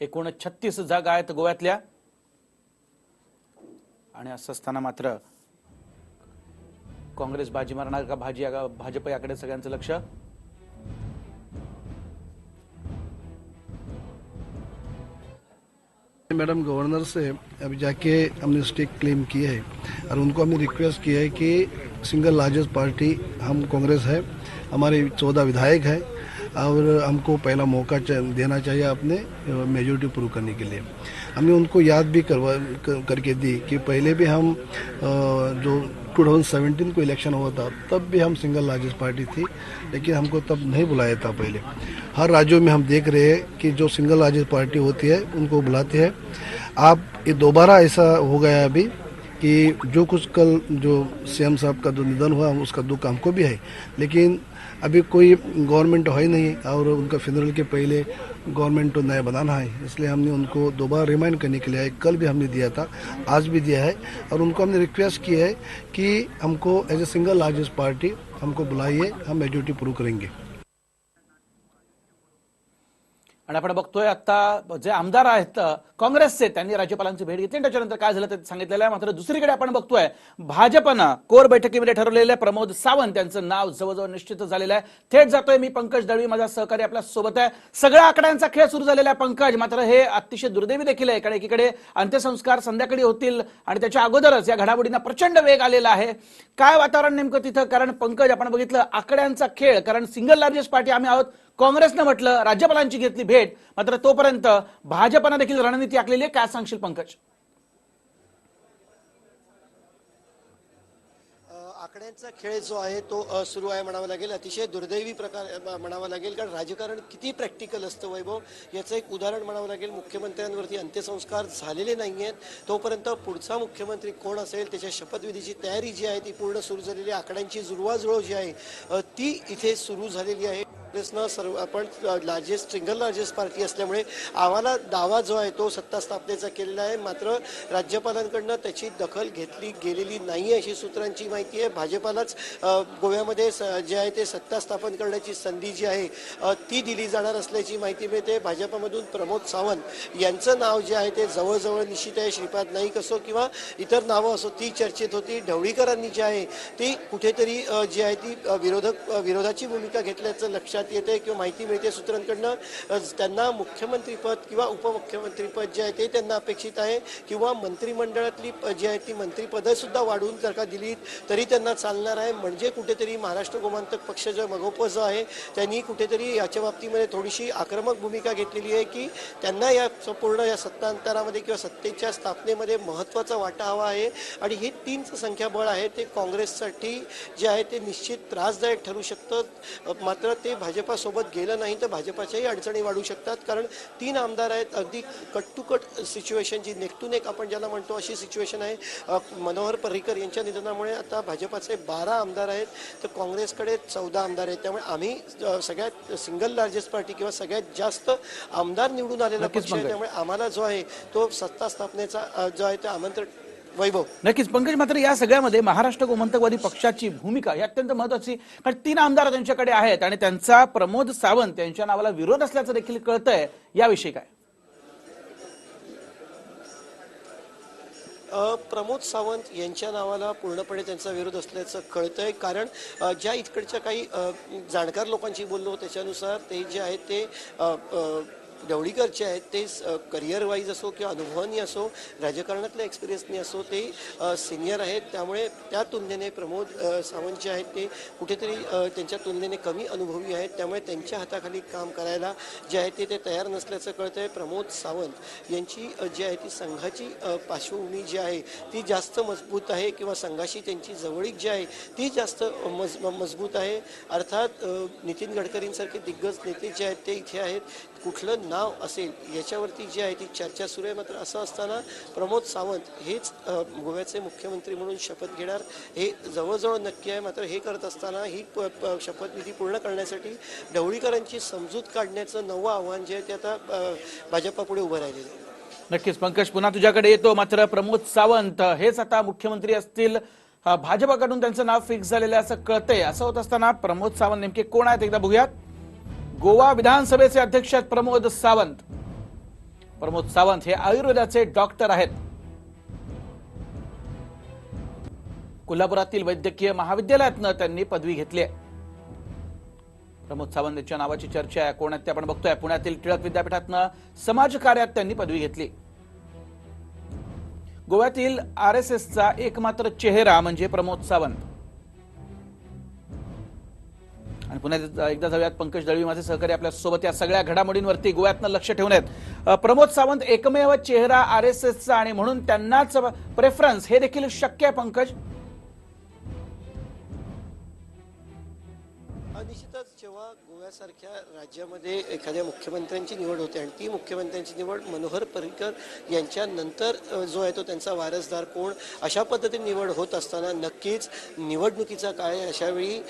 एकूण छत्तीस जागा आहेत गोव्यातल्या. आणि असं असताना मात्र काँग्रेस बाजी मारणार का भाजी भाजप याकडे सगळ्यांचं लक्ष? मैडम गवर्नर से अभी जाके हमने स्टेक क्लेम किए है और उनको हमने रिक्वेस्ट किया है कि सिंगल लार्जेस्ट पार्टी हम कांग्रेस है हमारे चौदह विधायक हैं और हमको पहला मौका देना चाहिए अपने मेजोरिटी प्रूव करने के लिए। हमने उनको याद भी करवा, कर- करके दी कि पहले भी हम जो 2017 को इलेक्शन हुआ था, तब भी हम सिंगल लार्जेस्ट पार्टी थी, लेकिन हमको तब नहीं बुलाया था पहले। हर राज्यों में हम देख रहे हैं कि जो सिंगल लार्जेस्ट पार्टी होती है, उनको बुलाते हैं। आप, ये दोबारा ऐसा हो गया अभी कि जो कुछ कल जो सीएम साहब का जो निधन हुआ, उसका दुख हमको भी है। लेकिन अभी कोई गवर्नमेंट है ही नहीं और उनका फिनरल के पहले गवर्नमेंट तो नया बनाना है, इसलिए हमने उनको दोबारा रिमाइंड करने के लिए कल भी हमने दिया था, आज भी दिया है और उनको हमने रिक्वेस्ट किया है कि हमको as a single largest party हमको बुलाइए, हम मेजोरिटी प्रूव करेंगे। आणि आपण बघतोय आता जे आमदार आहेत काँग्रेसचे त्यांनी राज्यपालांची भेट घेतली. आणि त्याच्यानंतर काय झालं ते सांगितलेलं आहे. मात्र दुसरीकडे आपण बघतोय भाजपनं कोर बैठकीमध्ये ठरवलेले प्रमोद सावंत यांचं नाव जवळजवळ निश्चित झालेलं आहे. थेट जातोय मी पंकज दळवी माझा सहकारी आपल्यासोबत आहे. सगळ्या आकड्यांचा खेळ सुरू झालेला आहे पंकज. मात्र हे अतिशय दुर्दैवी देखील आहे. कारण एकीकडे अंत्यसंस्कार संध्याकाळी होतील आणि त्याच्या अगोदरच या घडामोडींना प्रचंड वेग आलेला आहे. काय वातावरण नेमकं तिथं? कारण पंकज आपण बघितलं आकड्यांचा खेळ. कारण सिंगल लार्जेस्ट पार्टी आम्ही आहोत. काँग्रेसनं म्हटलं राज्यपालांची घेतली भेट मात्र तोपर्यंत भाजपनं देखील रणनीती आखलेली आहे काय सांगशील पंकज? आकड्यांचा खेळ जो आहे तो सुरू आहे म्हणावा लागेल. अतिशय दुर्दैवी प्रकार म्हणावा लागेल. कारण राजकारण किती प्रॅक्टिकल असतं वैभव? याचं एक उदाहरण म्हणावं लागेल. मुख्यमंत्र्यांवरती अंत्यसंस्कार झालेले नाही आहेत. तोपर्यंत पुढचा मुख्यमंत्री कोण असेल? त्याच्या शपथविधीची तयारी जी आहे ती पूर्ण सुरू झालेली आकड्यांची जुळवाजुळव जी आहे ती इथे सुरू झालेली आहे. काँग्रेसनं सर्व आपण लार्जेस्ट सिंगल लार्जेस्ट पार्टी असल्यामुळे आम्हाला दावा जो आहे तो सत्ता स्थापनेचा केलेला आहे. मात्र राज्यपालांकडनं त्याची दखल घेतली गेलेली नाही अशी सूत्रांची माहिती आहे. भाजपालाच गोव्यामध्ये स- जे आहे ते सत्ता स्थापन करण्याची संधी जी आहे ती दिली जाणार असल्याची माहिती मिळते. भाजपमधून प्रमोद सावंत यांचं नाव जे आहे ते जवळजवळ निश्चित आहे. श्रीपाद नाईक असो किंवा इतर नावं असो ती चर्चेत होती. ढवळीकरांनी जी आहे ती कुठेतरी जी आहे ती विरोधक विरोधाची भूमिका घेतल्याचं लक्षात येते किंवा माहिती मिळते सूत्रांकडनं. त्यांना मुख्यमंत्रीपद किंवा उपमुख्यमंत्रीपद जे आहे ते त्यांना अपेक्षित आहे किंवा मंत्रिमंडळातली जी आहे ती मंत्रिपदंसुद्धा वाढवून जर का दिली तरी त्यांना चालणार आहे. म्हणजे कुठेतरी महाराष्ट्र गोमांतक पक्ष जो मगोप जो आहे त्यांनी कुठेतरी याच्या बाबतीमध्ये थोडीशी आक्रमक भूमिका घेतलेली आहे की त्यांना या संपूर्ण या सत्तांतरामध्ये किंवा सत्तेच्या स्थापनेमध्ये महत्त्वाचा वाटा हवा आहे. आणि हे तीनचं संख्याबळ आहे ते काँग्रेससाठी जे आहे ते निश्चित त्रासदायक ठरू शकतं मात्र ते भाजपासोबत गेलं नाही तर भाजपाच्याही अडचणी वाढू शकतात. कारण तीन आमदार आहेत अगदी कट टू कट सिच्युएशन जी नेक टू नेक आपण ज्याला म्हणतो अशी सिच्युएशन आहे. मनोहर पर्रिकर यांच्या निधनामुळे आता भाजपाचे बारा आमदार आहेत तर काँग्रेसकडे चौदा आमदार आहेत. त्यामुळे आम्ही सगळ्यात सिंगल लार्जेस्ट पार्टी किंवा सगळ्यात जास्त आमदार निवडून आलेला पक्ष आहे. त्यामुळे आम्हाला जो आहे तो सत्ता स्थापनेचा जो आहे ते आमंत्रण वैभव. नक्कीच. पंकज मात्र या सगळ्यामध्ये महाराष्ट्र गोमंतकवादी पक्षाची भूमिका ही अत्यंत महत्वाची कारण तीन आमदार त्यांच्याकडे आहेत आणि त्यांचा प्रमोद सावंत यांच्या नावाला विरोध असल्याचं देखील कळतंय. याविषयी काय? प्रमोद सावंत यांच्या नावाला पूर्णपणे त्यांचा विरोध असल्याचं कळतंय. कारण ज्या इकडच्या काही जाणकार लोकांशी बोललो त्याच्यानुसार ते जे आहेत ते अ, आहेत ते करिअर वाईज असो किंवा अनुभवानी असो राजकारणातल्या एक्सपिरियन्सनी असो ते सिनियर आहेत. त्यामुळे त्या तुलनेने प्रमोद सावंत जे आहेत ते कुठेतरी त्यांच्या तुलनेने कमी अनुभवी आहेत. त्यामुळे त्यांच्या हाताखाली काम करायला जे आहे ते ते तयार नसल्याचं कळतं आहे प्रमोद सावंत यांची जी आहे ती संघाची पार्श्वभूमी जी आहे ती जास्त मजबूत आहे किंवा संघाशी त्यांची जवळीक जी आहे ती जास्त मज मजबूत आहे. अर्थात नितीन गडकरींसारखे दिग्गज नेते जे आहेत ते इथे आहेत. कुठलं नाव असेल याच्यावरती जी आहे ती चर्चा सुरू आहे. मात्र असं असताना प्रमोद सावंत हेच गोव्याचे मुख्यमंत्री म्हणून शपथ घेणार हे जवळजवळ नक्की आहे. मात्र हे करत असताना ही प- शपथविधी पूर्ण करण्यासाठी ढवळीकरांची समजूत काढण्याचं नवं आव्हान जे आहे ते आता भाजपापुढे उभं राहिलेलं आहे. नक्कीच पंकज पुन्हा तुझ्याकडे येतो. मात्र प्रमोद सावंत हेच आता मुख्यमंत्री असतील. भाजपाकडून त्यांचं नाव फिक्स झालेलं आहे असं कळतंय. असं होत असताना प्रमोद सावंत नेमके कोण आहेत एकदा बघूयात. गोवा विधानसभेचे अध्यक्ष आहेत प्रमोद सावंत. प्रमोद सावंत हे आयुर्वेदाचे डॉक्टर आहेत. कोल्हापुरातील वैद्यकीय महाविद्यालयातनं त्यांनी पदवी घेतली आहे. प्रमोद सावंत यांच्या नावाची चर्चा आहे. कोणात ते आपण बघतोय. पुण्यातील टिळक विद्यापीठातनं समाजकार्यात त्यांनी पदवी घेतली. गोव्यातील आर एस एसचा एकमात्र चेहरा म्हणजे प्रमोद सावंत. आणि पुण्यात एकदा जाऊयात. पंकज दळवी माझे सहकारी आपल्यासोबत या सगळ्या घडामोडींवरती गोव्यातनं लक्ष ठेवून आहेत. प्रमोद सावंत एकमेव चेहरा आर एस एसचा आणि म्हणून त्यांनाच प्रेफरन्स हे देखील शक्य आहे पंकज? निश्चितच जेव्हा गोव्यासारख्या राज्यामध्ये एखाद्या मुख्यमंत्र्यांची निवड होते आणि ती मुख्यमंत्र्यांची निवड मनोहर पर्रिकर यांच्यानंतर नंतर जो आहे तो त्यांचा वारसदार कोण अशा पद्धतीने निवड होत असताना नक्कीच निवडणुकीचा काळ आहे अशावेळी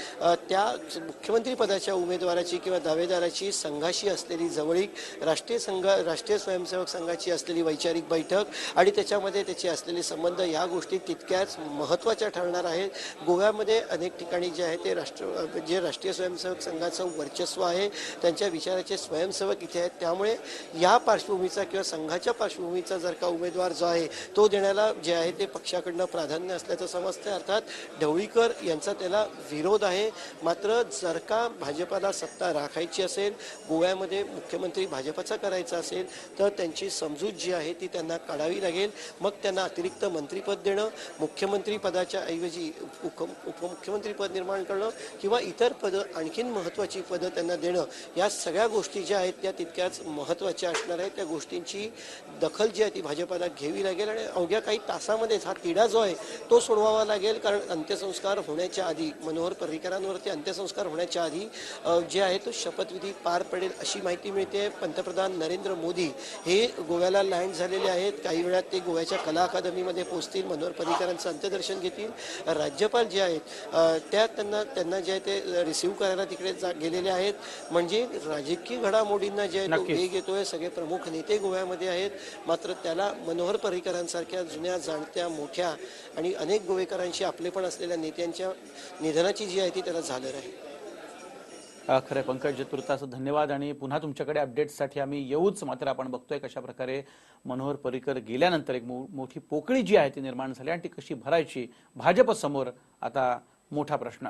त्या मुख्यमंत्री पदाच्या उमेदवाराची किंवा दावेदाराची संघाशी असलेली जवळीक राष्ट्रीय संघ राष्ट्रीय स्वयंसेवक संघाची असलेली वैचारिक बैठक आणि त्याच्यामध्ये त्याचे असलेले संबंध या गोष्टी तितक्याच महत्त्वाच्या ठरणार आहेत. गोव्यामध्ये अनेक ठिकाणी जे आहे ते राष्ट्र जे राष्ट्रीय स्वयंसेवक संघाचं वर्चस्व आहे त्यांच्या विचाराचे स्वयंसेवक इथे आहेत. त्यामुळे या पार्श्वभूमीचा किंवा संघाच्या पार्श्वभूमीचा जर का उमेदवार जो आहे तो देण्याला जे आहे ते पक्षाकडनं प्राधान्य असल्याचं समजतं अर्थात ढवळीकर यांचा त्याला विरोध आहे. मात्र जर का भाजपाला सत्ता राखायची असेल गोव्यामध्ये मुख्यमंत्री भाजपाचा करायचा असेल तर त्यांची समजूत जी आहे ती त्यांना काढावी लागेल. मग त्यांना अतिरिक्त मंत्रीपद देणं मुख्यमंत्री पदाच्या ऐवजी उप उपमुख्यमंत्रीपद निर्माण करणं किंवा इतर पदं आणखीन महत्त्वाची पदं त्यांना देणं या सगळ्या गोष्टी ज्या आहेत त्या तितक्याच महत्त्वाच्या असणार आहेत. त्या गोष्टींची दखल जी आहे ती भाजपाला घ्यावी लागेल आणि अवघ्या काही तासामध्येच हा तिढा जो आहे तो सोडवावा लागेल. कारण अंत्यसंस्कार होण्याच्या आधी मनोहर पर्रिकरांवरती अंत्यसंस्कार होण्याच्या आधी जे आहे तो शपथविधी पार पडेल अशी माहिती मिळते. पंतप्रधान नरेंद्र मोदी हे गोव्याला लँड झालेले आहेत. काही वेळात ते गोव्याच्या कला अकादमीमध्ये पोहोचतील मनोहर पर्रिकरांचं अंत्यदर्शन घेतील. राज्यपाल जे आहेत त्या त्यांना त्यांना जे आहे ते रिसिव्ह करायला तिकडे जा गेलेले आहेत. म्हणजे राजकीय घडामोडींना जे. वेग येतोय सगळे प्रमुख नेते गोव्यामध्ये आहेत. मात्र त्याला मनोहर पर्रिकरांसारख्या जुन्या जाणत्या मोठ्या आणि अनेक गोवेकरांशी आपलेपण असलेल्या नेत्यांच्या निधनाची जी आहे ती त्याला झालं आहे अ, खरंय. पंकज तुर्तास धन्यवाद. आणि पुन्हा तुमच्याकडे अपडेट्ससाठी आम्ही येऊच मात्र आपण बघतोय कशा प्रकारे मनोहर पर्रिकर गेल्यानंतर एक मोठी पोकळी जी आहे ती निर्माण झाली आणि ती कशी भरायची भाजप समोर आता मोठा प्रश्न.